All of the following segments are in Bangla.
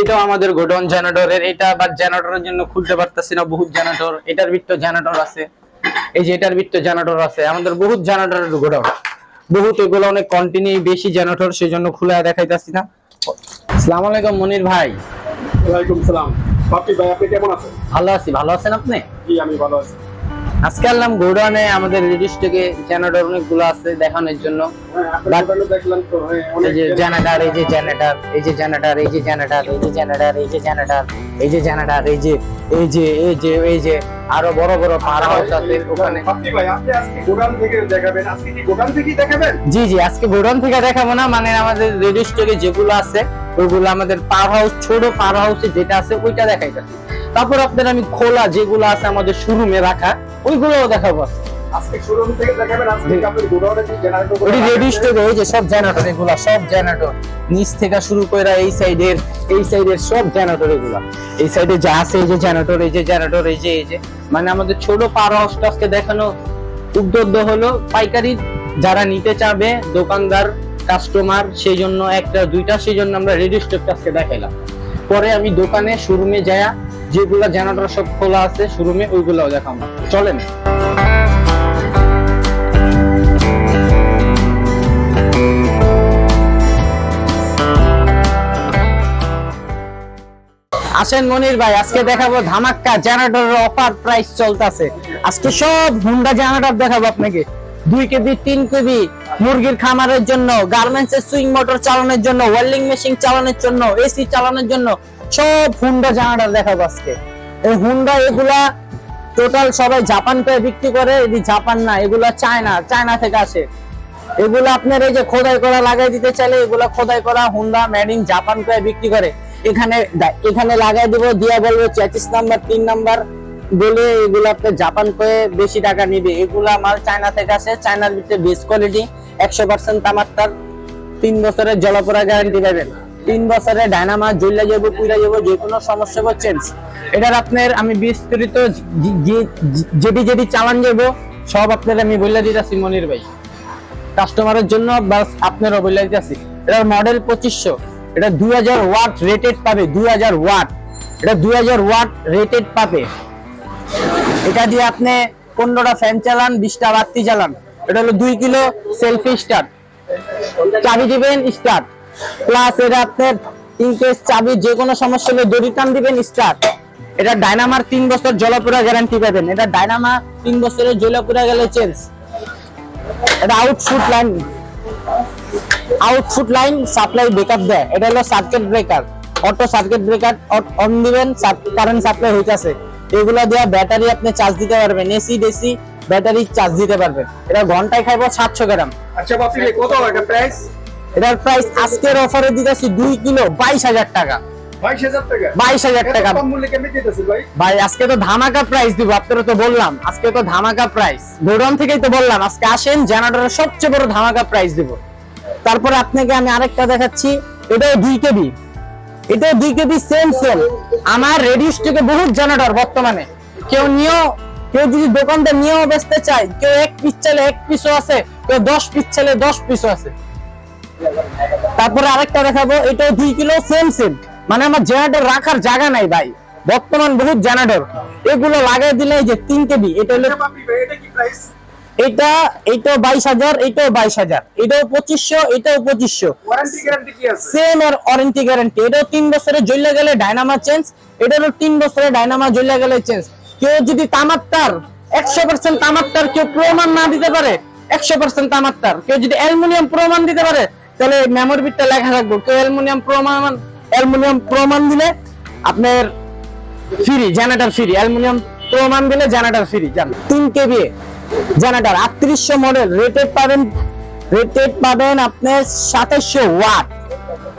এটাও আমাদের গোডাউন জেনারেটরের এটা আবার জেনারেটরের জন্য খুলতে পারতেছি না বহুত জেনারেটর এটার ভিতর জেনারেটর আছে। এই যে এটার ভিতর জেনারেটর আছে আমাদের বহুত জেনারেটরের গোডাউন। বহুত এগুলো অনেক কন্টিনিউ বেশি জেনারেটর সেই জন্য খুলে দেখাইতাছি না। আসসালামু আলাইকুম মনির ভাই। ওয়ালাইকুম সালাম। ভাই আপনি কেমন আছেন? ভালো আছি ভালো আছেন আপনি? জি আমি ভালো আছি। আজকে আনলাম গোডাউনে আমাদের রেডিস থেকে জেনারেটর অনেকগুলো আছে দেখানোর জন্য। এই যে জেনারেটর, এই যে জেনারেটর, এই যে জেনারেটর, এই যে জেনারেটর, এই যে জেনারেটর, এই যে জেনারেটর, এই যে জেনারেটর, এই যে এই যে এই যে এই যে আরও বড় বড় পাওয়ার হাউস আছে ওখানে। ভাই আপনি আজকে গোডাউন থেকে দেখাবেন আজকে কি গোডাউন থেকেই দেখাবেন? জি জি আজকে গোডাউন থেকে দেখাবো না মানে আমাদের রেডিও স্টোরে যেগুলো আছে ওইগুলো আমাদের পাওয়ার হাউস ছোট পাওয়ার হাউসে যেটা আছে ওইটা দেখাইতেছি। তারপর আপনার আমি খোলা যেগুলো আছে আমাদের শোরুমে রাখা ওইগুলোও দেখাবো আজকে। আজকে শোরুম থেকে দেখাবেন আজকে জি। গোডাউনে যে জেনারেটর ওই রেডিও স্টোরে এই যে সব জেনারেটর এগুলা সব জেনারেটর নিচ থেকে শুরু করে এই সাইডের এই সাইডের সব জেনারেটর এগুলা। এই সাইডে যা আছে এই যে জেনারেটর এই যে জেনারেটর এই যে এই যে। মানে আমাদের ছোট পাওয়ার হাউসটা আজকে দেখানো উদ্যোগ হলো পাইকারি। যারা নিতে চাবে দোকানদার কাস্টমার সেই জন্য একটা দুইটা সেই জন্য আমরা রেডিও স্টোরটা আজকে দেখাইলাম। পরে আমি দোকানে শোরুমে যায়া যেগুলা জেনারেটর সব খোলা আছে শোরুমে ওইগুলাও দেখাবো। চলেন। আসেন মনির ভাই, আজকে দেখাবো ধামাক্কা জেনারেটরের অফার প্রাইস চলতেছে। আজকে সব হুন্ডা জেনারেটর দেখাবো আপনাকে। দুই কেবি তিন কেবি মুরগির খামারের জন্য গার্মেন্টস এর সুইং মোটর চালানোর জন্য ওয়েল্ডিং মেশিন চালানোর জন্য এসি চালানোর জন্য সব হুন্ডা জেনারেটর দেখাবো আজকে। এই হুন্ডা এগুলা টোটাল সবাই জাপান পেয়ে বিক্রি করে, এটি জাপান না, এগুলা চায়না চায়না থেকে আসে। এগুলো আপনার এই যে খোদাই করা, লাগাই দিতে চাইলে এগুলো খোদাই করা হুন্ডা মেড জাপান করে বিক্রি করে। এখানে এখানে লাগাই দিব, দিয়া বলব চেচিস নাম্বার, তিন নাম্বার। বলে এগুলো আপনার জাপান করে বেশি টাকা নিবে। এগুলো আমার চায়না থেকে আসে। চায়নার ভিতরে বেস্ট কোয়ালিটি একশো পার্সেন্ট তামাত্তার। তিন বছরের জলপরা গ্যারান্টি পাবেন। তিন বছরে ডায়নামা জ্বললে যাব পুইরা যাব, যে কোনো সমস্যা হবে চেঞ্জ এটার আপনার আমি বিস্তারিত যেটি যেটি চালান যাব, সব আপনার আমি বলে দিতেছি মনির ভাই। কাস্টমারের জন্য বাস আপনারও বলে দিতেছি। এটার মডেল পঁচিশশো। এটা দুই হাজার ওয়াট রেটেড পাবে দুই হাজার ওয়াট। এটা দুই হাজার ওয়াট রেটেড পাবে। এটা দিয়ে আপনি পনেরোটা ফ্যান চালান, বিশটা বাতি চালান এটা হলো দুই কিলো সেলফি স্টার্ট চাবি দিবেন স্টার্ট প্লাস এটা আপনার ইনকেস চাবি যে কোনো সমস্যা হলে দড়ি টান দিবেন স্টার্ট এটা ডায়নামার তিন বছর জলপুরা গ্যারান্টি পাবেন। এটা ডায়নামা তিন বছরের জলপুরা গেলে চেঞ্জ এটা output line output line supply breakup দেয়। এটা হলো circuit breaker auto circuit breaker on দিবেন কারেন্ট সাপ্লাই হইতাছে। এগুলো দেওয়া ব্যাটারি আপনি চার্জ দিতে পারবেন এসি ডিসি ব্যাটারি চার্জ দিতে পারবেন। এটা ঘন্টায় খাইবো সাতশো গ্রাম। আচ্ছা বাপি কত এটা প্রাইস এটার প্রাইস আজকের অফারে দিতেছি দুই কিলো বাইশ হাজার টাকা। বাইশ হাজার টাকা? ভাই? আজকে তো ধামাকা প্রাইস দিব আপনারা তো বললাম। আজকে তো ধামাকা প্রাইস গোডাউন থেকেই তো বললাম আজকে আসেন জেনারেটরের সবচেয়ে বড় ধামাকা প্রাইস দিব। তারপরে আপনাকে আমি আরেকটা দেখাচ্ছি। এটাও দুই কেবি। এটাও দুই কেবি সেম সেম আমার রেডিউস থেকে বহুত জেনারেটর বর্তমানে। কেউ নিয়েও, কেউ যদি দোকানটা নিয়েও বেচতে চায়, কেউ এক পিস চাইলে এক পিসও আছে, কেউ দশ পিস চাইলে দশ পিসও আছে। তারপরে আরেকটা দেখাবো, এটাও দুই কিলো সেম সেম মানে আমার জেনারেটর রাখার জায়গা নাই ভাই। বর্তমান বহুত জেনারেটর এগুলো লাগাই দিলে এই যে তিন কেবি, এটা হলো এটা এটা বাইশ হাজার এটাও বাইশ হাজার। এটাও পঁচিশশো এটাও পঁচিশশো। সেম এর ওয়ারেন্টি গ্যারান্টি এটাও তিন বছরে জ্বলে গেলে ডায়নামা চেঞ্জ এটারও তিন বছরে ডায়নামা জ্বলে গেলে চেঞ্জ কেউ যদি তামাত্তার একশো পার্সেন্ট তামাত্তার কেউ প্রমাণ না দিতে পারে একশো পার্সেন্ট তামাত্তার কেউ যদি অ্যালুমিনিয়াম প্রমাণ দিতে পারে তাহলে মেমোরি বিটটা লেখা থাকব। কেউ অ্যালুমিনিয়াম প্রমাণ অ্যালুমিনিয়াম প্রমাণ দিলে আপনার ফ্রি জেনারেটর ফ্রি অ্যালুমিনিয়াম প্রমাণ দিলে জেনারেটর ফ্রি জান। তিন কেবি জেনারেটর, আটত্রিশশো মডেল রেটেড পাবেন রেটেড পাবেন আপনি সাতাশশো ওয়াট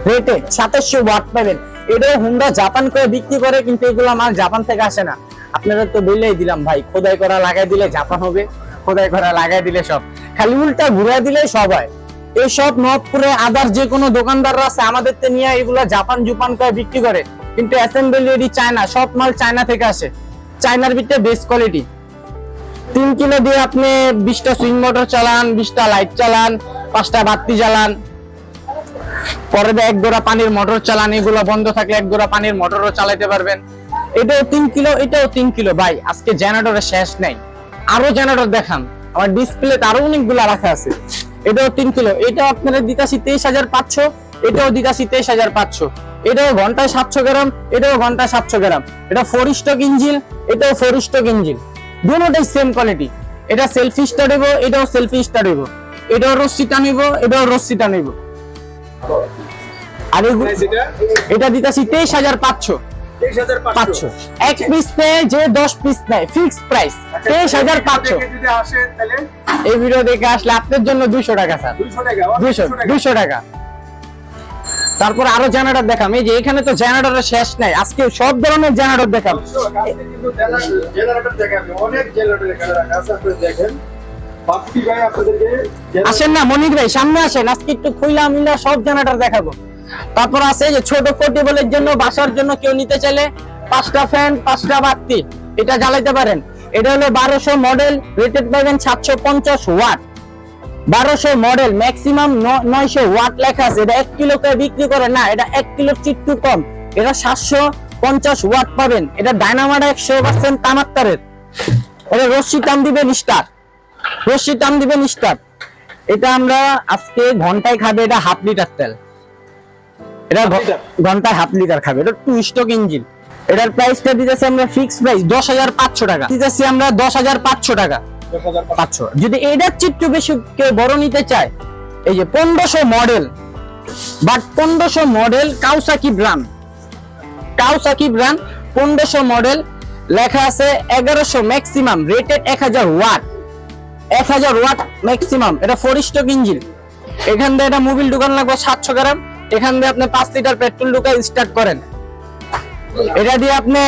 রেটেড সাতাশশো ওয়াট পাবেন। এটাও হুন্ডা জাপান করে বিক্রি করে, কিন্তু এগুলো মাল জাপান থেকে আসে না। আপনারা তো বললেই দিলাম ভাই, খোদাই করা লাগাই দিলে জাপান হবে, খোদাই করা লাগাই দিলে সব। খালি উল্টা ঘুরে দিলে সব হয়। এইসব নবপুরে আদার যে কোনো দোকানদাররা আছে, আমাদের তো নিয়ে এগুলো জাপান জুপান করে বিক্রি করে। কিন্তু অ্যাসেম্বলি চায়না সব মাল চায়না থেকে আসে। চায়নার ভিতরে বেস্ট কোয়ালিটি তিন কিলো দিয়ে আপনি বিশটা সুইং মোটর চালান, বিশটা লাইট চালান, পাঁচটা বাতি চালান পরে এক গোড়া পানির মোটর চালান, এগুলো বন্ধ থাকলে এক গোড়া পানির মোটরও চালাইতে পারবেন। এটাও তিন কিলো, এটাও তিন কিলো। ভাই, আজকে জেনারেটরের শেষ নেই। আরও জেনারেটর দেখান। আমার ডিসপ্লেতে আরও অনেকগুলো রাখা আছে। এটাও তিন কিলো। এটা আপনারা দিতাছি তেইশ হাজার পাঁচশো, এটাও দিতাছি তেইশ হাজার পাঁচশো। এটাও ঘন্টায় সাতশো গ্রাম, এটাও ঘন্টায় সাতশো গ্রাম। এটা ফোর স্টক ইঞ্জিন এটাও ফোর স্টক ইঞ্জিন দুটোটাই সেম কোয়ালিটি এটা সেলফি স্টার্ট হইব এটাও সেলফি স্টার্ট হইব এটাও রশ্মি টানিব এটাও রশ্মি টানিব আর এগু- এটা দিতেছি তেইশ হাজার পাঁচশো। পাঁচশো। এক পিস নেয় যে দশ পিস নেয় ফিক্সড প্রাইস তেইশ হাজার পাঁচশো। এই ভিডিও দেখে আসলে আপনার জন্য দুইশো টাকা স্যার। দুইশো টাকা দুইশো দুইশো টাকা। তারপর আরও জেনারেটর দেখাম। এই যে এখানে তো জেনারেটরের শেষ নাই আজকে সব ধরনের জেনারেটর দেখাম। generator- আসেন না মনির ভাই সামনে আসেন আজকে একটু খুইলা মিলা সব জেনারেটর দেখাবো। তারপর আছে যে ছোট পোর্টেবলের জন্য বাসার জন্য কেউ নিতে চাইলে পাঁচটা ফ্যান পাঁচটা বাতি এটা জ্বালাইতে পারেন। এটা হলো বারোশো মডেল রেটেড পাবেন সাতশো পঞ্চাশ ওয়াট বারোশো মডেল ম্যাক্সিমাম নয়শো ওয়াট লেখা আছে। এটা এক কিলো করে বিক্রি করে না এটা এক কিলো চিট্টু কম। এটা সাতশো পঞ্চাশ ওয়াট পাবেন। এটা ডায়নামাটা একশো পার্সেন্ট তামাত্তারের। এটা রশ্মি টান দিবেন স্টার রশ্মি টান দিবেন স্টার এটা আমরা আজকে ঘন্টায় খাবে এটা হাফ লিটার তেল। এটা ঘন্টায় হাফ লিটার খাবে। এটা টু স্টক ইঞ্জিন এটার প্রাইসটা দিতেছি আমরা ফিক্সড প্রাইস দশ হাজার পাঁচশো টাকা। দিতেছি আমরা দশ হাজার পাঁচশো টাকা। পাঁচশো। যদি এটার চিত্র বেশি কেউ বড় নিতে চায়, এই যে পনেরোশো মডেল বাট পনেরোশো model Kawasaki brand Kawasaki brand পনেরোশো মডেল লেখা আছে এগারোশো ম্যাক্সিমাম রেটেড এক হাজার ওয়াট এক হাজার ওয়াট ম্যাক্সিমাম এটা ফোর ইঞ্জিন এখান দিয়ে এটা মোবিল দোকান লাগবে সাতশো গ্রাম। এখান দিয়ে আপনি পাঁচ লিটার পেট্রোল ঢুকাই স্টার্ট করেন। এটা দিয়ে আপনি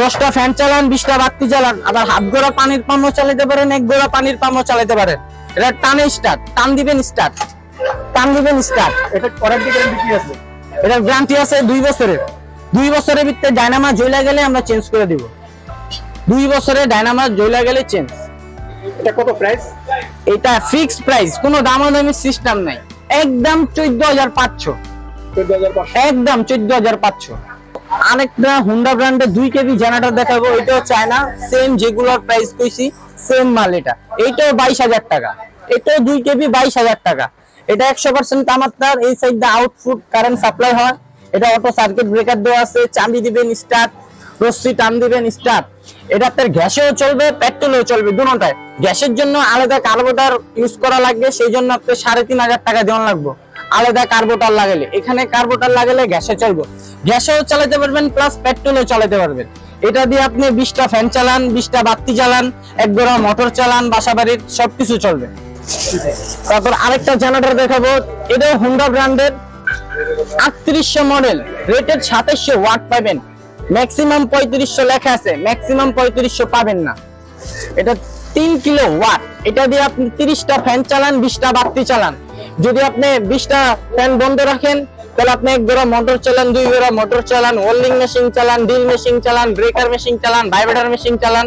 দশটা ফ্যান চালান বিশটা বাতি চালান আবার হাফ গোড়া পানির পাম্পও চালাতে পারেন এক গোড়া পানির পাম্পও চালাতে পারেন। এটা টানে স্টার্ট টান দিবেন স্টার্ট টান দিবেন স্টার্ট এটা ওয়ারেন্টি গ্যারান্টি কি আছে? এটা গ্যারান্টি আছে দুই বছরের। দুই বছরের ভিতরে ডায়নামা জ্বলা গেলে আমরা চেঞ্জ করে দিব। দুই বছরে ডায়নামা জ্বলা গেলে চেঞ্জ এটা কত প্রাইস এটা ফিক্স প্রাইস কোনো দামাদামি সিস্টেম নাই। একদম চোদ্দ হাজার পাঁচশো। চোদ্দ হাজার পাঁচশো। একদম চোদ্দ হাজার পাঁচশো। আরেকটা হুন্ডা ব্র্যান্ডের দুই কেবি জেনারেটর দেখাবো এটাও চায়না সেম যেগুলোর প্রাইস কইছি সেম মাল এটা। এইটাও বাইশ হাজার টাকা। এটাও দুই কেবি বাইশ হাজার টাকা। এটা একশো পার্সেন্ট তামাত্তার এই সাইড দিয়ে আউটপুট কারেন্ট সাপ্লাই হয়। এটা অটো সার্কিট ব্রেকার দেওয়া আছে, চাবি দিবেন স্টার্ট রশ্মি টান দিবেন স্টার্ট এটা আপনার গ্যাসেও চলবে পেট্রোলেও চলবে দুটায় গ্যাসের জন্য আলাদা কার্বোটার ইউজ করা লাগবে, সেই জন্য আপনার সাড়ে তিন হাজার টাকা দেওয়া লাগবে। আলাদা কার্বোটার লাগালে এখানে কার্বোটার লাগালে গ্যাসে চলবে। গ্যাসেও চালাতে পারবেন প্লাস পেট্রোলও চালাতে পারবেন। এটা দিয়ে আপনি বিশটা ফ্যান চালান, বিশটা বাতি চালান, এক গোড়া মোটর চালান বাসা বাড়ির সবকিছু চলবে। তারপর আরেকটা জেনারেটর দেখাবো। এটাও হুন্ডা ব্র্যান্ডের আটত্রিশশো মডেল রেটের সাতাশশো ওয়াট পাবেন। ম্যাক্সিমাম পঁয়ত্রিশশো লেখা আছে ম্যাক্সিমাম পঁয়ত্রিশশো পাবেন না। এটা তিন কিলো ওয়াট এটা দিয়ে আপনি তিরিশটা ফ্যান চালান, বিশটা বাতি চালান। যদি আপনি বিশটা ফ্যান বন্ধ রাখেন, তাহলে আপনি এক গোড়া মোটর চালান, দুই গোড়া মোটর চালান ওয়েল্ডিং মেশিন চালান ড্রিল মেশিন চালান ব্রেকার মেশিন চালান ভাইব্রেটার মেশিন চালান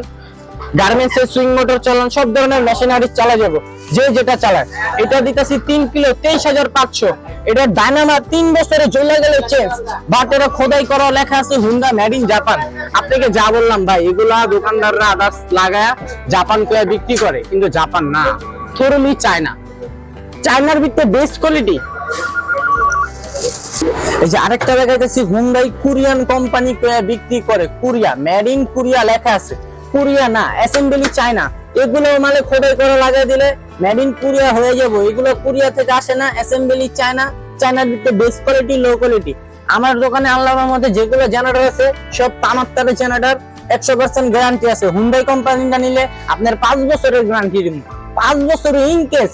গার্মেন্টস এর সুইং মোটর চালান, সব ধরনের মেশিনারি চালা যাব, যে যেটা চালায় এটা দিতেছি তিন কিলো, তেইশ হাজার পাঁচশো। এটা ডায়নামা তিন বছরে চলে গেলে চেঞ্জ বাট এটা খোদাই করা লেখা আছে হুন্ডা মেড ইন জাপান আপনাকে যা বললাম ভাই, এগুলা দোকানদাররা আদার্স লাগায় জাপান করে বিক্রি করে, কিন্তু জাপান না। থরুলি চায়না চায়নার ভিতরে বেস্ট কোয়ালিটি এই যে আরেকটা দেখাইতেছি হুন্ডাই কোরিয়ান কোম্পানি করে বিক্রি করে। কোরিয়া মেড ইন কোরিয়া লেখা আছে। কোরিয়া না অ্যাসেম্বলি চায়না এগুলো মানে খোদাই করে লাগাই দিলে মেড ইন কোরিয়া হয়ে যাব। এগুলো কোরিয়া থেকে আসে না অ্যাসেম্বলি চায়না চায়নার ভিতরে বেস্ট কোয়ালিটি লো কোয়ালিটি আমার দোকানে আল্লাহর মধ্যে যেগুলো জেনারেটর আছে সব তামাত্তারের জেনারেটর একশো পার্সেন্ট গ্যারান্টি আছে। হুন্ডাই কোম্পানিটা নিলে আপনার পাঁচ বছরের গ্যারান্টি দিব। পাঁচ বছরের ইন কেস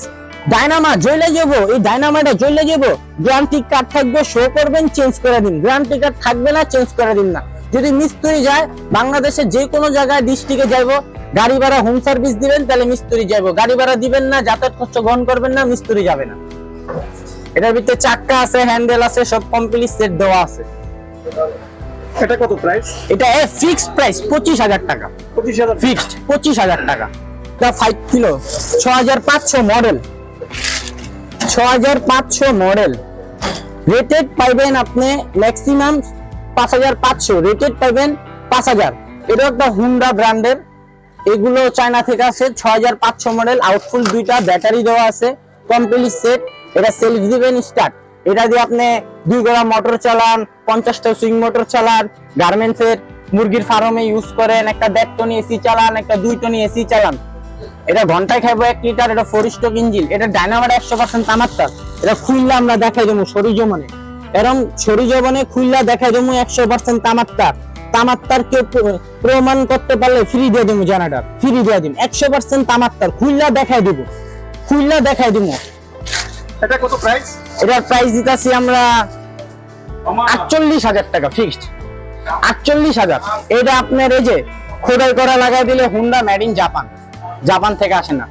ডায়নামা জ্বলে যাব এই ডায়নামাটা জ্বলে যাব। গ্যারান্টি কার্ড থাকবে শো করবেন চেঞ্জ করে দিন। গ্যারান্টি কার্ড থাকবে না চেঞ্জ করে দিন না। যদি মিস্ত্রি যায় বাংলাদেশের যে কোনো জায়গায় ডিস্ট্রিক্টে যাইবো গাড়ি ভাড়া হোম সার্ভিস দিবেন তাহলে মিস্ত্রি যাইবো গাড়ি ভাড়া দিবেন না যাতায়াত খরচ গ্রহণ করবেন না মিস্ত্রি যাবে না। এটার ভিতরে চাক্কা আছে হ্যান্ডেল আছে সব কমপ্লিট সেট দেওয়া আছে। এটা কত প্রাইস এটা ফিক্সড প্রাইস পঁচিশ হাজার টাকা। পঁচিশ হাজার ফিক্সড পঁচিশ হাজার টাকা। এটা ফাইভ কিলো ছ হাজার পাঁচশো মডেল ছ হাজার পাঁচশো মডেল। রেটেড পাইবেন আপনি ম্যাক্সিমাম পাঁচ হাজার পাঁচশো। রেটেড পাইবেন পাঁচ হাজার। এটা একটা হুন্ডা ব্র্যান্ডের এগুলো চায়না থেকে আসে ছ হাজার পাঁচশো মডেল। আউটফুল দুইটা ব্যাটারি দেওয়া আছে কমপ্লিট সেট এটা সেলফ দিবেন স্টার্ট এটা দিয়ে আপনি দুই গোড়া মোটর চালান, পঞ্চাশটা সুইং মোটর চালান গার্মেন্টস এর মুরগির ফার্মে ইউজ করেন, একটা দেড় টনি এসি চালান, একটা দুই টনি এসি চালান। এটা ঘন্টায় খাইবো এক লিটার এটা ফোর স্টক ইঞ্জিন এটা ডায়নামাইট একশো পার্সেন্ট তামাত্তার। এটা খুললে আমরা দেখাই দেবো সরিজমনে। এরম সরিজমনে খুললা দেখাই দেবো একশো পার্সেন্ট তামাত্তার। তামাত্তার কেউ প্রমাণ করতে পারলে ফ্রি দিয়ে দেবো জানাটার। ফ্রি দিয়ে দিন। একশো পার্সেন্ট তামাত্তার। খুললা দেখাই দেবো। খুললা দেখাই দেবো। এটা কত প্রাইস এটার প্রাইস দিতেছি আমরা আটচল্লিশ হাজার টাকা ফিক্সড আটচল্লিশ হাজার। এটা আপনার এই যে খোদাই করা লাগাই দিলে Honda made in Japan Japan থেকে আসে না।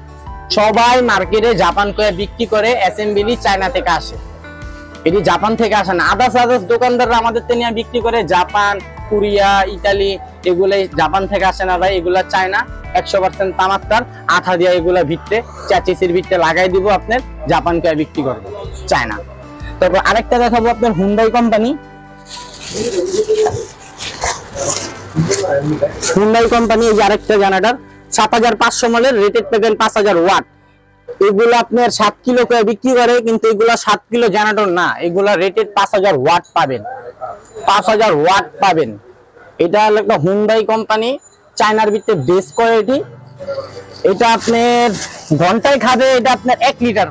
সবাই মার্কেটে জাপান করে বিক্রি করে অ্যাসেম্বলি চায়না থেকে আসে। এটি জাপান থেকে আসে না। আদার্স আদার্স দোকানদাররা আমাদের থেকে নিয়ে বিক্রি করে জাপান, কোরিয়া, ইতালি এগুলো জাপান থেকে আসে না ভাই। এগুলা চায়না, একশো পার্সেন্ট তামাত্তার আঠা দিয়ে এগুলা ভিত্তে চাচিসির ভিত্তে লাগাই দিব আপনার, জাপান করে বিক্রি করবে, চায়না। তারপর আরেকটা দেখাবো আপনার হুন্ডাই কোম্পানি হুন্ডাই কোম্পানি এই যে আরেকটা জানাটার। সাত হাজার পাঁচশো মডেল রেটেড পেবেন পাঁচ হাজার ওয়াট এগুলো আপনার সাত কিলো করে বিক্রি করে, কিন্তু এগুলো সাত কিলো জেনারেটর না। এগুলা রেটেড পাঁচ হাজার ওয়াট পাবেন। পাঁচ হাজার ওয়াট পাবেন। এটা হলো একটা হুন্ডাই কোম্পানি চায়নার ভিতরে বেস কোয়ালিটি এটা। আপনার ঘন্টায় খাবে, এটা আপনার এক লিটার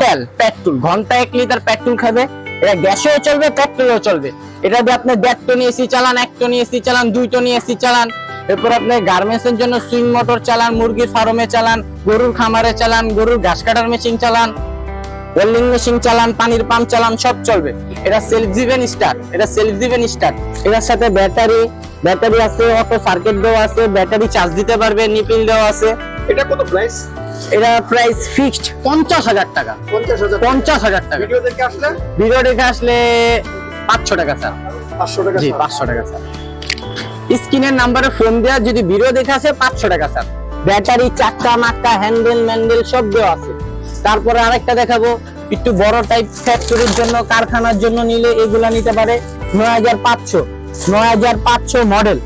তেল পেট্রোল ঘন্টায় এক লিটার পেট্রোল খাবে। এটা গ্যাসেও চলবে পেট্রোলেও চলবে। এটা দিয়ে আপনি দেড় টনি এসি চালান, এক টনি এসি চালান, দুই টনি এসি চালান। এরপর আপনি গার্মেন্টস এর জন্য সুইং মোটর চালান মুরগির ফার্মে চালান গরুর খামারে চালান গরুর ঘাস কাটার মেশিন চালান ওয়েল্ডিং মেশিন চালান পানির পাম্প চালান সব চলবে। এটা সেলফ দিবেন স্টার্ট এটা সেলফ দিবেন স্টার্ট এটার সাথে ব্যাটারি ব্যাটারি আছে অটো সার্কিট দেওয়া আছে ব্যাটারি চার্জ দিতে পারবে নিপিল দেওয়া আছে। এটা কত প্রাইস এটা প্রাইস ফিক্সড পঞ্চাশ হাজার টাকা। পঞ্চাশ হাজার টাকা। ভিডিও দেখে আসলে? ভিডিও দেখে আসলে পাঁচশো টাকা স্যার পাঁচশো টাকা জি। পাঁচশো টাকা স্যার স্ক্রিনের নাম্বারে ফোন দেওয়া যদি ভিডিও দেখে আসে, পাঁচশো টাকা স্যার। ব্যাটারি চাক্কা মাক্কা, হ্যান্ডেল, ম্যান্ডেল, সব দেওয়া আছে। তারপরে আরেকটা দেখাবো, একটু বড় টাইপ ফ্যাক্টরির জন্য, কারখানার জন্য নিলে এগুলা নিতে পারে নয় হাজার পাঁচশো। নয় হাজার পাঁচশো মডেল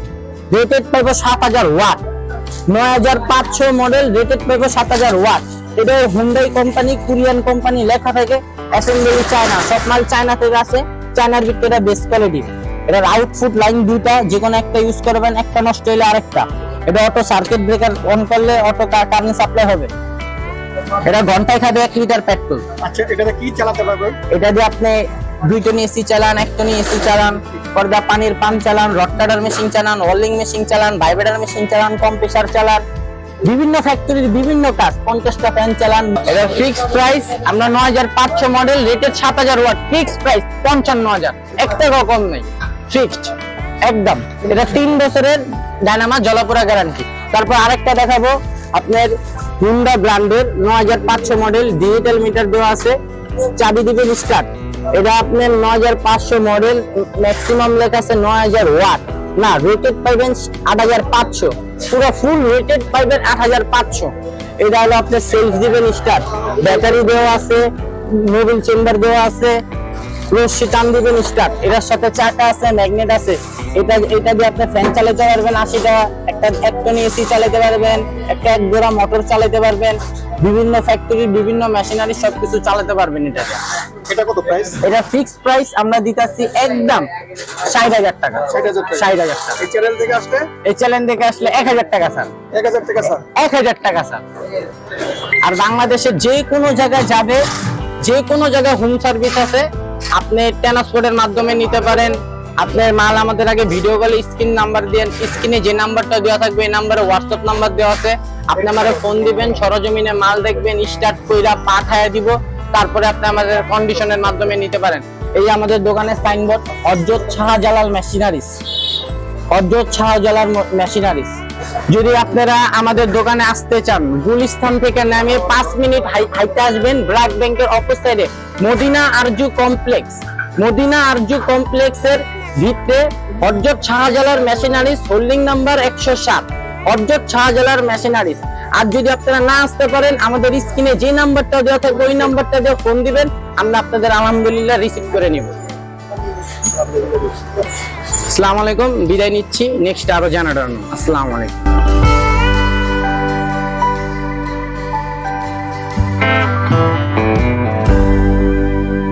রেটেড পাইবো সাত হাজার ওয়াট নয় হাজার পাঁচশো মডেল রেটেড পাইবো সাত হাজার ওয়াট এটা হুন্ডাই কোম্পানি কোরিয়ান কোম্পানি লেখা থাকে। অ্যাসেম্বলি চায়না সব মাল চায়না থেকে আসে। চায়নার ভিতরে বেস্ট কোয়ালিটি এটার আউটপুট লাইন দুইটা যে কোনো একটা ইউজ করবেন একটা নষ্ট হলে আরেকটা। এটা অটো সার্কিট ব্রেকার অন করলে অটো কারেন্ট সাপ্লাই হবে। এটা ঘন্টায় খাবে এক লিটার পেট্রোল আচ্ছা এটাতে কি চালাতে পারবেন? এটা দিয়ে আপনি দুই টনি এসি চালান এক টনি এসি চালান পর্দা পানির পাম্প চালান রটার মেশিন চালান ওয়ার্লিং মেশিন চালান ভাইব্রেটার মেশিন চালান কম্প্রেসার চালান বিভিন্ন ফ্যাক্টরির বিভিন্ন কাজ পঞ্চাশটা ফ্যান চালান। এটা ফিক্স প্রাইস আমরা নয় হাজার পাঁচশো মডেল রেটেড সাত হাজার ওয়াট ফিক্স প্রাইস পঞ্চান্ন হাজার। এক টাকাও কম নেই। ফিক্সড একদম। এটা তিন বছরের ডায়নামা জলাপুরা গ্যারান্টি তারপর আরেকটা দেখাবো, আপনার হুন্ডা ব্র্যান্ডের নয় হাজার পাঁচশো মডেল ডিজিটাল মিটার দেওয়া আছে, চাবি দিবেন স্টার্ট এটা আপনার নয় হাজার পাঁচশো মডেল ম্যাক্সিমাম লেখা আছে নয় হাজার ওয়াট না রেটেড পাইবেন আট হাজার পাঁচশো। পুরো ফুল রেটেড পাইবেন আট হাজার পাঁচশো। এটা হলো আপনার সেলফ দিবেন স্টার্ট ব্যাটারি দেওয়া আছে মোবিল চেম্বার দেওয়া আছে রশ্মি টান দিবেন স্টার্ট এটার সাথে চাকা আছে ম্যাগনেট আছে। এটা এটা দিয়ে আপনি ফ্যান চালাতে পারবেন আশিটা একটা এক টনি এসি চালাতে পারবেন একটা এক জোড়া মোটর চালাতে পারবেন। বিভিন্ন ফ্যাক্টরির বিভিন্ন মেশিনারি সবকিছু চালাতে পারবেন এটাতে। এটা কত প্রাইস এটা ফিক্স প্রাইস আমরা দিতেছি একদম টাকা। 60,000 টাকা। ষাট হাজার টাকা। এই চ্যানেল থেকে আসলে? এই টাকা স্যার। টাকা স্যার। এক হাজার টাকা স্যার। আর বাংলাদেশের যে কোনো জায়গায় যাবে যে কোনো জায়গায় হোম সার্ভিস আছে আপনি ট্রান্সপোর্টের মাধ্যমে নিতে পারেন। আপনার মাল আমাদের আগে ভিডিও কলে স্ক্রিন নাম্বার দেন। স্ক্রিনে যে নাম্বারটা দেওয়া থাকবে, এই নাম্বারে হোয়াটসঅ্যাপ নাম্বার দেওয়া আছে। আপনি আমাদের ফোন দিবেন, সরজমিনে মাল দেখবেন স্টার্ট কইরা পাঠায় দিব। তারপরে আপনি আমাদের কন্ডিশনের মাধ্যমে নিতে পারেন। এই আমাদের দোকানের সাইনবোর্ড অজ্জত শাহজালাল মেশিনারিস অজ্জত শাহজালাল মেশিনারিস যদি আপনারা আমাদের দোকানে আসতে চান গুলিস্থান থেকে নামে পাঁচ মিনিট হাই- হাইটে আসবেন ব্র্যাক ব্যাংকের অপর সাইডে মদিনা আরজু কমপ্লেক্স মদিনা আরজু কমপ্লেক্সের ভিতরে অজ্জত শাহজালাল মেশিনারিস হোল্ডিং নাম্বার একশো সাত। অজ্জত শাহজালাল মেশিনারিস আর যদি আপনারা না আসতে পারেন, আমাদের স্ক্রিনে যে নাম্বারটা দেওয়া থাকবে, ওই নাম্বারটা দিয়ে ফোন দিবেন, আমরা আপনাদের আলহামদুলিল্লাহ রিসিভ করে নিব। আসসালামু আলাইকুম বিদায় নিচ্ছি। নেক্সট আরও জানার জন্য। আসসালামু আলাইকুম।